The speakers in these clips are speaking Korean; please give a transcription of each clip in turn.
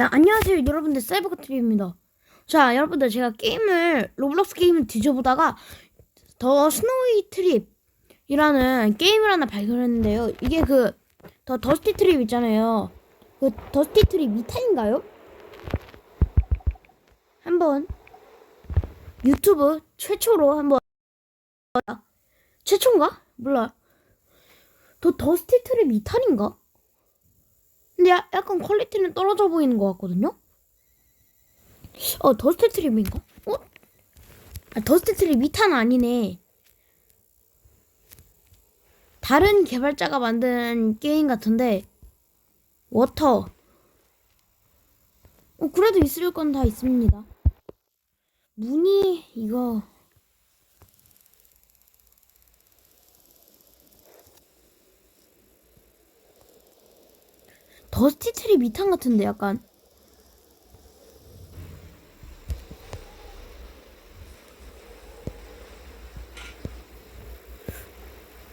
자, 안녕하세요. 여러분들 사이버가트리입니다. 자, 여러분들 제가 게임을 로블록스 게임을 뒤져보다가 더 스노이 트립이라는 게임을 하나 발견했는데요. 이게 그 더 더스티 트립 있잖아요. 그 더스티 트립 2탄인가요? 한번 유튜브 최초로 한번 최초인가? 몰라. 더 더스티 트립 2탄인가? 근데 야- 약간 퀄리티는 떨어져 보이는 것 같거든요? 어, 더스트 트립인가? 어? 아, 더스트 트립 2탄 아니네. 다른 개발자가 만든 게임 같은데, 워터. 어, 그래도 있을 건 다 있습니다. 무늬, 이거. 더스티 트립 2탄 같은데, 약간.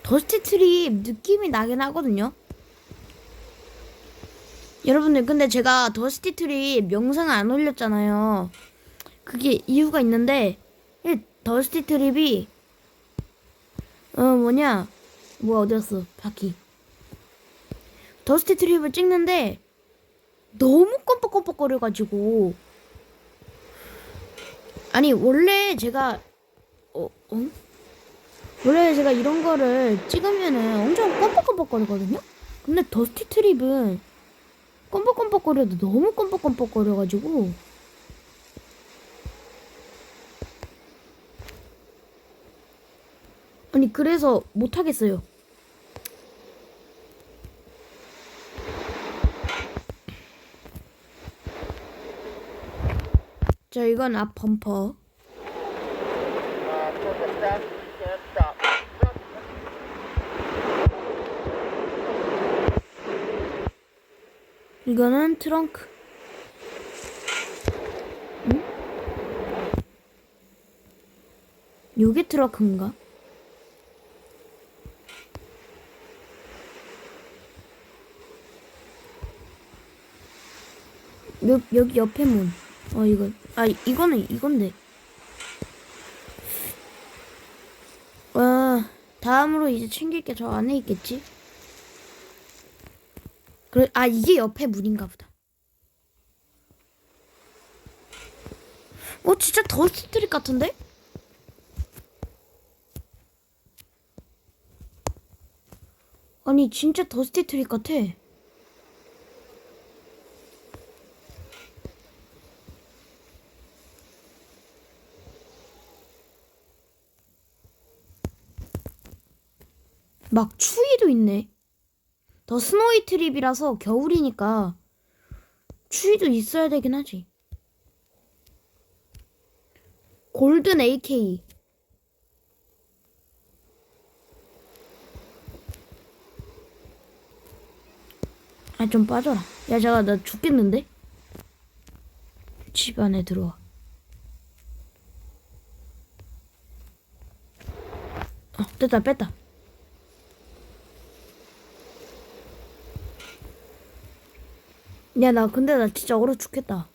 더스티 트립 느낌이 나긴 하거든요. 여러분들 근데 제가 더스티 트립 영상을 안 올렸잖아요. 그게 이유가 있는데 이 더스티 트립이 어 뭐냐 뭐야 어디였어 바퀴 더스티 트립을 찍는데 너무 껌뻑껌뻑거려가지고 아니 원래 제가 어, 어? 원래 제가 이런 거를 찍으면은 엄청 껌뻑껌뻑거리거든요? 근데 더스티 트립은 껌뻑껌뻑거려도 너무 껌뻑껌뻑거려가지고 아니 그래서 못하겠어요 자 이건 앞 범퍼. 이거는 트렁크. 응? 요게 트렁크인가? 여, 여기 옆에 문. 어, 이거. 아, 이거는 이건데. 아, 다음으로 이제 챙길 게 저 안에 있겠지? 그래, 아, 이게 옆에 문인가 보다. 어, 진짜 더 스트릭 같은데? 아니, 진짜 더스티 트릭 같아. 막 추위도 있네. 더 스노이 트립이라서 겨울이니까 추위도 있어야 되긴 하지. 골든 AK. 아, 좀 빠져라. 야, 잠깐, 나 죽겠는데? 집 안에 들어와. 어, 됐다, 뺐다. 야, 나 근데 나 진짜 얼어 죽겠다.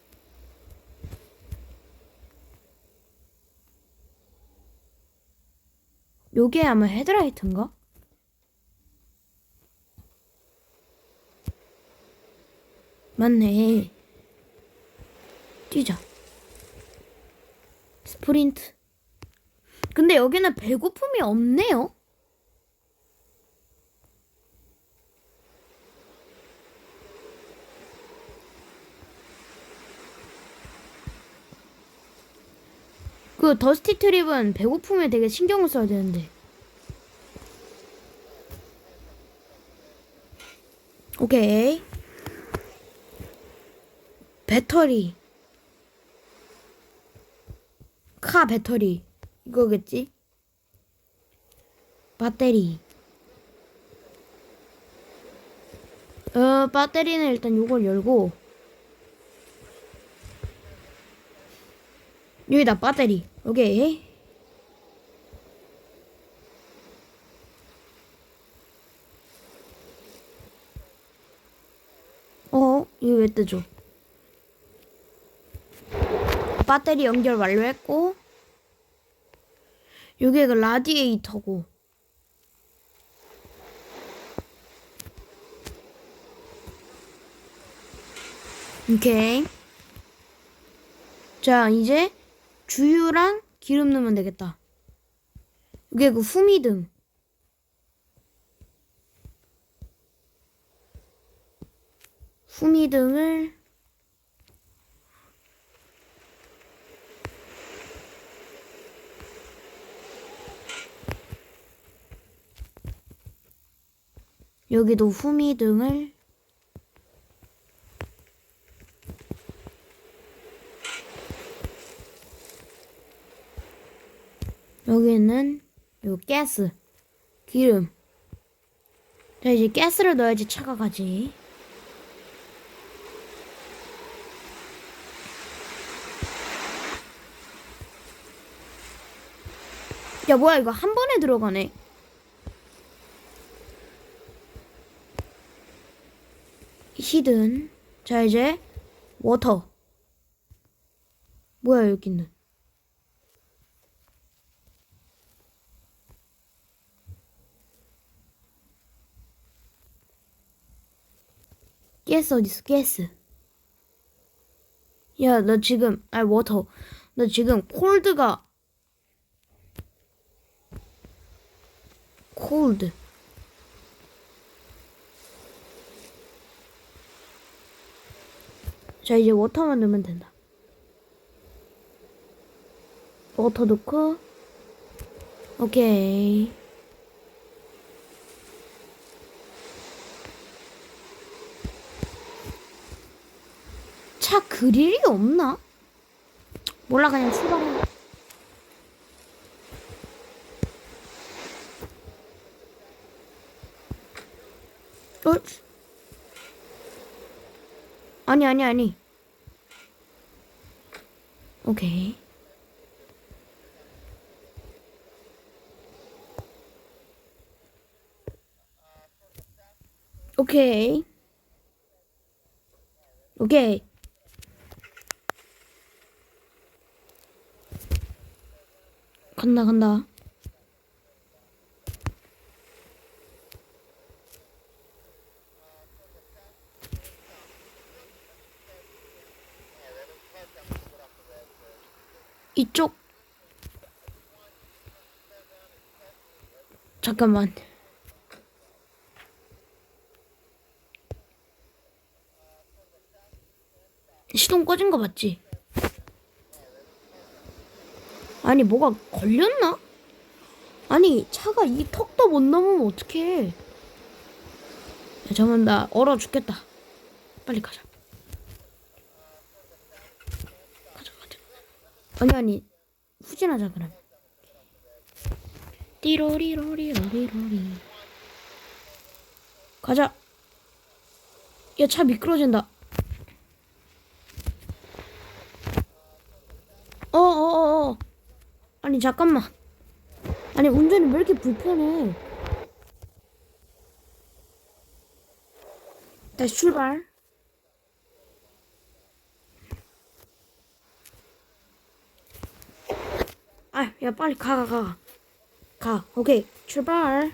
요게 아마 헤드라이트인가? 맞네. 뛰자. 스프린트. 근데 여기는 배고픔이 없네요. 그 더스티 트립은 배고픔에 되게 신경을 써야 되는데. 오케이. 배터리. 카 배터리. 이거겠지? 배터리. 어, 배터리는 일단 요걸 열고. 여기다 배터리. 오케이. 어? 이거 왜 뜨죠? 배터리 연결 완료했고 요게 그 라디에이터고 오케이 자 이제 주유랑 기름 넣으면 되겠다. 이게 그 후미등 후미등을 여기도 후미등을 여기는 요 가스. 기름. 자 이제 가스를 넣어야지 차가 가지. 야 뭐야 이거 한 번에 들어가네. 히든. 자 이제 워터. 뭐야 여기는 가스 어딨어? 가스 야너 지금 아 워터. 너 지금 콜드가 콜드. 자 이제 워터만 넣으면 된다. 워터 넣고 오케이 차 그릴이 없나? 몰라 그냥 출발해. 어? 아니 아니 아니. 오케이. 오케이. 오케이 간다 간다. 이쪽. 잠깐만. 시동 꺼진 거 맞지? 아니 뭐가 걸렸나? 아니 차가 이 턱도 못 넘으면 어떡해. 야 잠깐만 나 얼어 죽겠다. 빨리 가자. 가자 가자. 아니 아니 후진하자 그럼. 띠로리로리로리로리. 가자. 야 차 미끄러진다. 어어어어 아니 잠깐만. 아니 운전이 왜 이렇게 불편해? 다시 출발. 아 야 빨리 가 가 가. 가 오케이. 출발.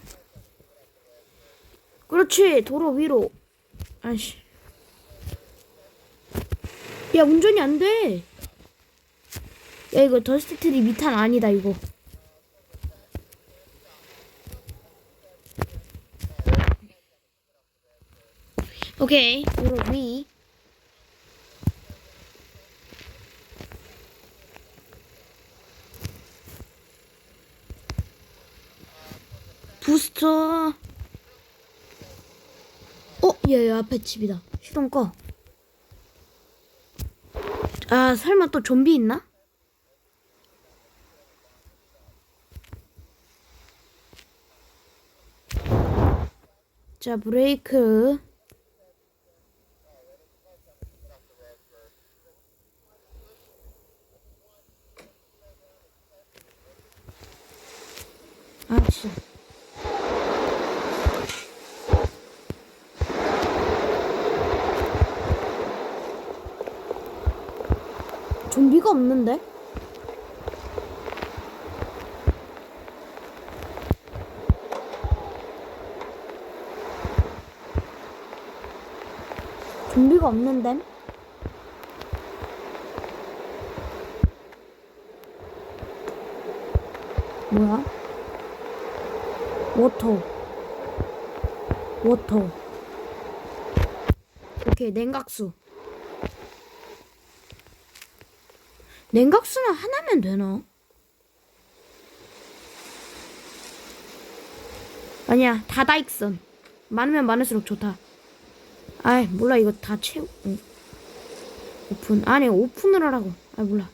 그렇지 도로 위로. 아씨. 야 운전이 안돼 야 이거 더스트 트리 미탄 아니다 이거. 오케이. 도로 위. 부스터. 어? 얘 앞에 집이다. 시동 꺼. 아, 설마 또 좀비 있나? 자, 브레이크. 아, 진짜. 좀비가 없는데? 좀비가 없는데? 뭐야? 워터. 워터. 오케이, 냉각수. 냉각수는 하나면 되나? 아니야, 다다익선. 많으면 많을수록 좋다. 아이, 몰라, 이거 다 채우, 어. 오픈. 아니, 오픈을 하라고. 아, 몰라.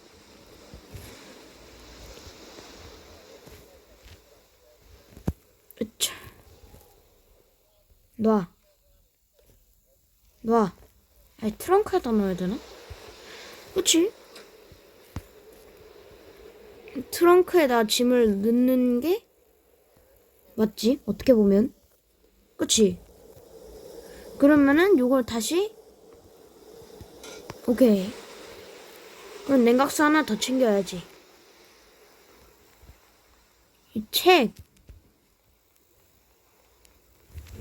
으차. 놔. 놔. 아니, 트렁크에다 넣어야 되나? 그치? 트렁크에다 짐을 넣는 게 맞지? 어떻게 보면. 그치? 그러면은 요걸 다시 오케이. 그럼 냉각수 하나 더 챙겨야지. 이 책.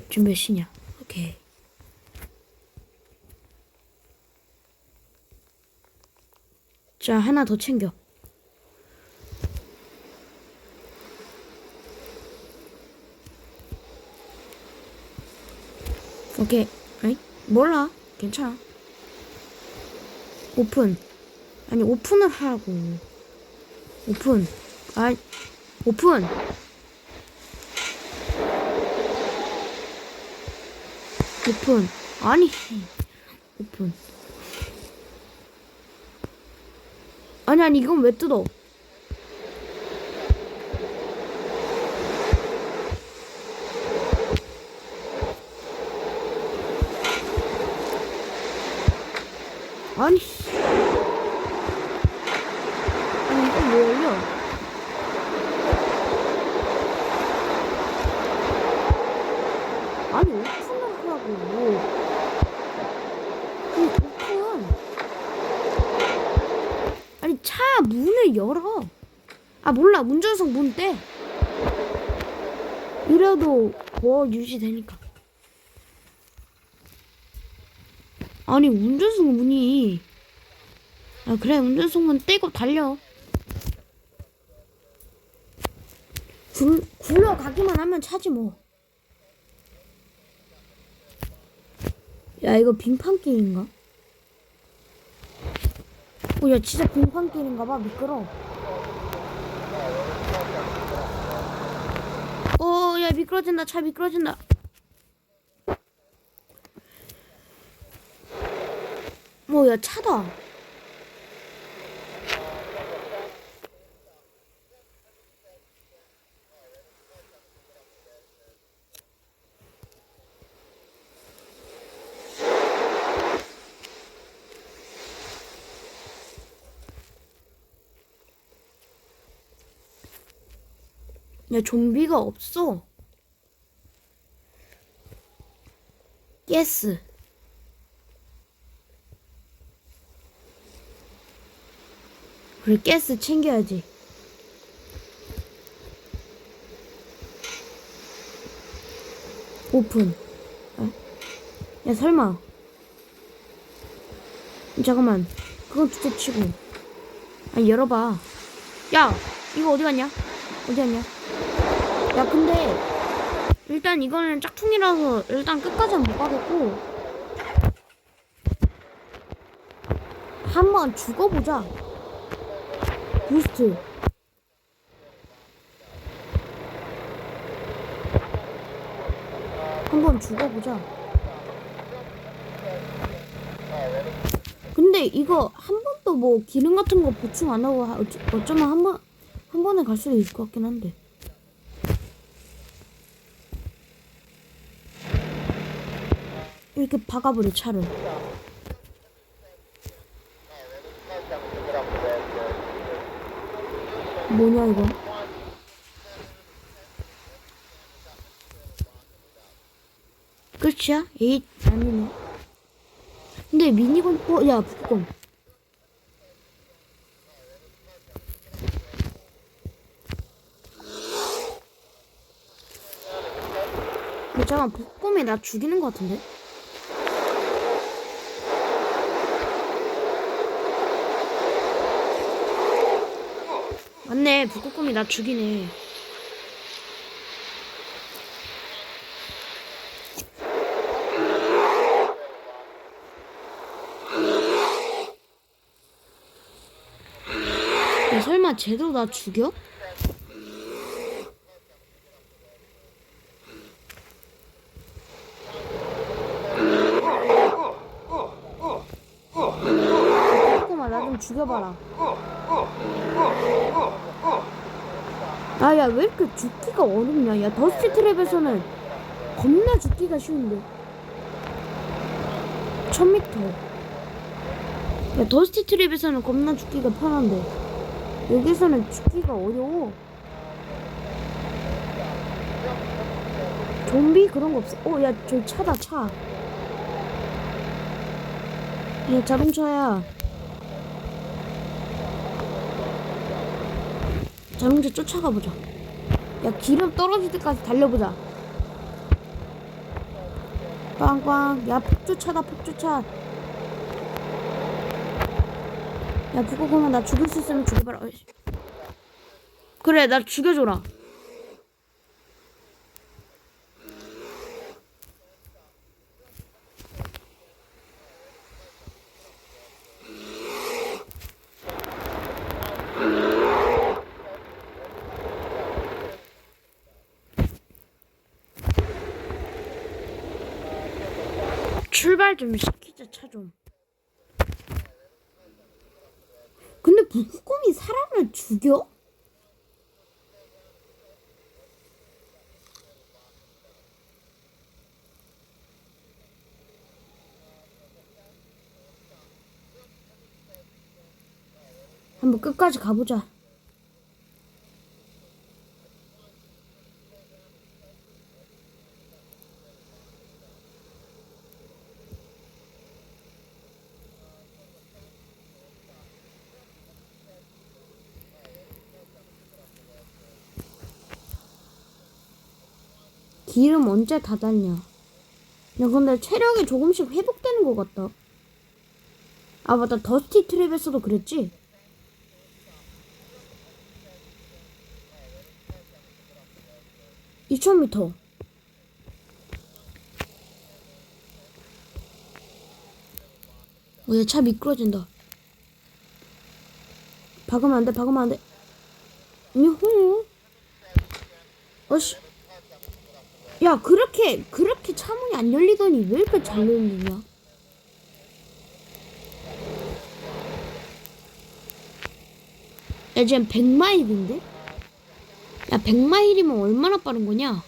지금 몇 시냐? 오케이. 자, 하나 더 챙겨. 오케이. 아이, 몰라. 괜찮아. 오픈. 아니, 오픈을 하라고. 오픈. 아이, 오픈. 오픈. 아니, 오픈. 아니, 아니, 이건 왜 뜯어? 아니, 왜 열려? 아니, 하라고. 아니, 오픈. 아니, 차 문을 열어. 아, 몰라. 운전석 문 떼. 이래도 보호 유지되니까. 아니, 운전석 문이. 아, 그래. 운전석 문 떼고 달려. 굴, 굴러가기만 하면 차지 뭐. 야, 이거 빙판 게임인가? 오, 야, 진짜 빙판 게임인가 봐. 미끄러. 오, 야, 미끄러진다. 차 미끄러진다. 뭐, 야, 차다. 야, 좀비가 없어. 예스. 그래, 가스 챙겨야지. 오픈. 아, 야, 설마. 잠깐만. 그건 두째 치고. 아니, 열어봐. 야, 이거 어디 갔냐? 어디 갔냐? 야, 근데. 일단 이거는 짝퉁이라서 일단 끝까지는 못 가겠고. 한번 죽어보자. 부스트. 한번 죽어보자. 근데 이거 한 번도 뭐 기능 같은 거 보충 안 하고 어쩌면 한 번, 한 번에 갈 수도 있을 것 같긴 한데. 이렇게 박아버려 차를 뭐냐 이거 끝이야? 에잇 아니네 근데 미니건 어야 북공 잠깐만 북곰이 나 죽이는 것 같은데? 맞네 북극곰이 나 죽이네 야, 설마 쟤도 나 죽여? 나좀 죽여봐라. 아 야 왜 이렇게 죽기가 어렵냐? 야 더스티 트랩에서는 겁나 죽기가 쉬운데. 1000m. 야 더스티 트랩에서는 겁나 죽기가 편한데 여기서는 죽기가 어려워. 좀비 그런 거 없어. 어, 야, 저기 차다, 차. 야, 자동차야. 자동차 쫓아가 보자. 야, 기름 떨어질 때까지 달려보자. 빵빵. 야, 폭주차다, 폭주차. 야, 북극곰아, 나 죽일 수 있으면 죽여봐라. 그래, 나 죽여줘라. 출발 좀 시키자 차 좀. 근데 북극곰이 사람을 죽여? 한번 끝까지 가보자. 기름 언제 다 닿냐? 야, 근데 체력이 조금씩 회복되는 것 같다. 아, 맞다. 더스티 트랩에서도 그랬지? (2000m) 어, 얘차 미끄러진다. 박으면 안 돼, 박으면 안 돼. 유후. 어씨. 야 그렇게 그렇게 차문이 안 열리더니 왜 이렇게 잘 열리냐? 야 지금 100마일인데? 야 100마일이면 얼마나 빠른 거냐?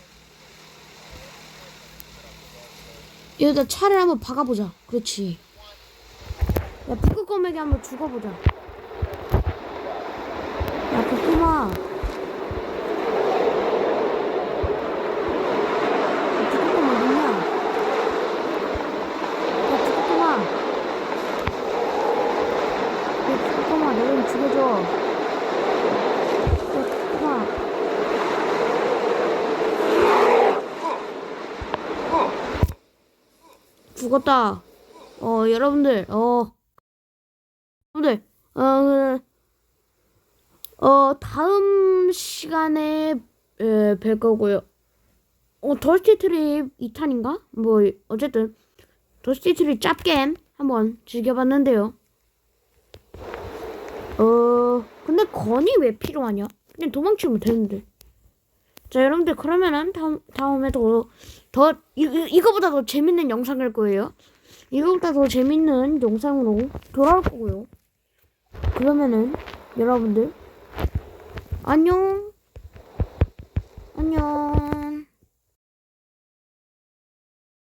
여기다 차를 한번 박아보자 그렇지 야 북극곰에게 한번 죽어보자 야 북극곰아 북극곰 어딨냐? 야, 북극곰아. 야, 북극곰아, 내 좀 죽여줘. 야, 북극곰아. 죽었다. 어, 여러분들, 어. 여러분들, 어, 그, 어, 다음 시간에, 에, 뵐 거고요. 어, 더스티 트립 2탄인가? 뭐, 어쨌든, 더스티 트립 짭겜 한번 즐겨봤는데요. 어, 근데 건이 왜 필요하냐? 그냥 도망치면 되는데. 자, 여러분들, 그러면은, 다음, 다음에 더, 더, 이, 이- 이거보다 더 재밌는 영상일 거예요. 이거보다 더 재밌는 영상으로 돌아올 거고요. 그러면은, 여러분들, 안녕. 안녕.